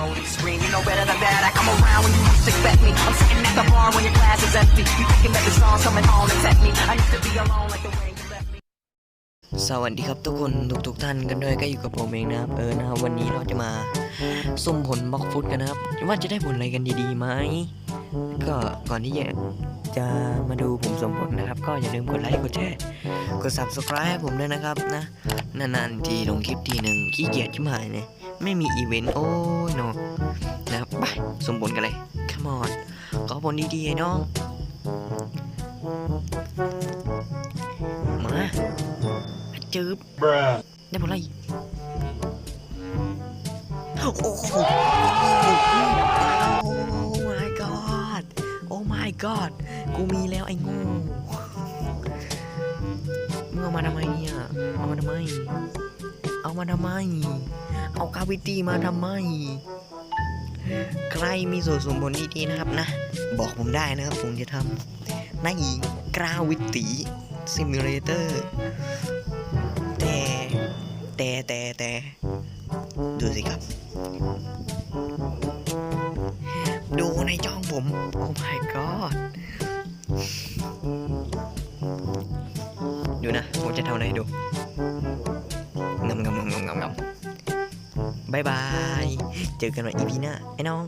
slowly scream. You know better than that. I come around when you least expect me. I'm sitting at the bar when your glass is empty. You thinking that the song's coming home to tempt me. I need to be alone like the way you left me. สวัสดีครับทุกคนทุกทุกๆท่านกันด้วยก็อยู่กับผมเองนะครับ เออนะครับวันนี้เราจะมาสุ่มผลบล็อกฟุตกันนะครับว่าจะได้ผลอะไรกันดีๆไหม ก็ก่อนที่จะมาดูผมสมผลนะครับ ก็อย่าลืมกดไลค์กดแชร์กด subscribe ให้ผมด้วยนะครับนะนานๆทีลงคลิปทีหนึ่งขี้เกียจชิบหายเลยไม่มีอีเวนต์โอ้ยเนนะครับไปสมผลกันเลย come on ขอผลดีๆไอ้น้องมาจืบได้ผลอะไรโอ้โห my god กูมีแล้วไอ้โงูมึงเอามาทำไมเนี่ย เอามาทำไม เอามาทำไม เอากาวิตี้มาทำไม ใครมีส่วนสมผลดีๆนะครับนะ บอกผมได้นะครับ ผมจะทำในกราวิตีซิมูเลเตอร์แต่แต่แต่แต่ดูสิครับ ผม โอ้ my god ดูนะ ผมจะทำอะไรให้ดูงำงำงำงำงำงำบายบาย เจอกันใหม่ EP หน้าไอ้น้อง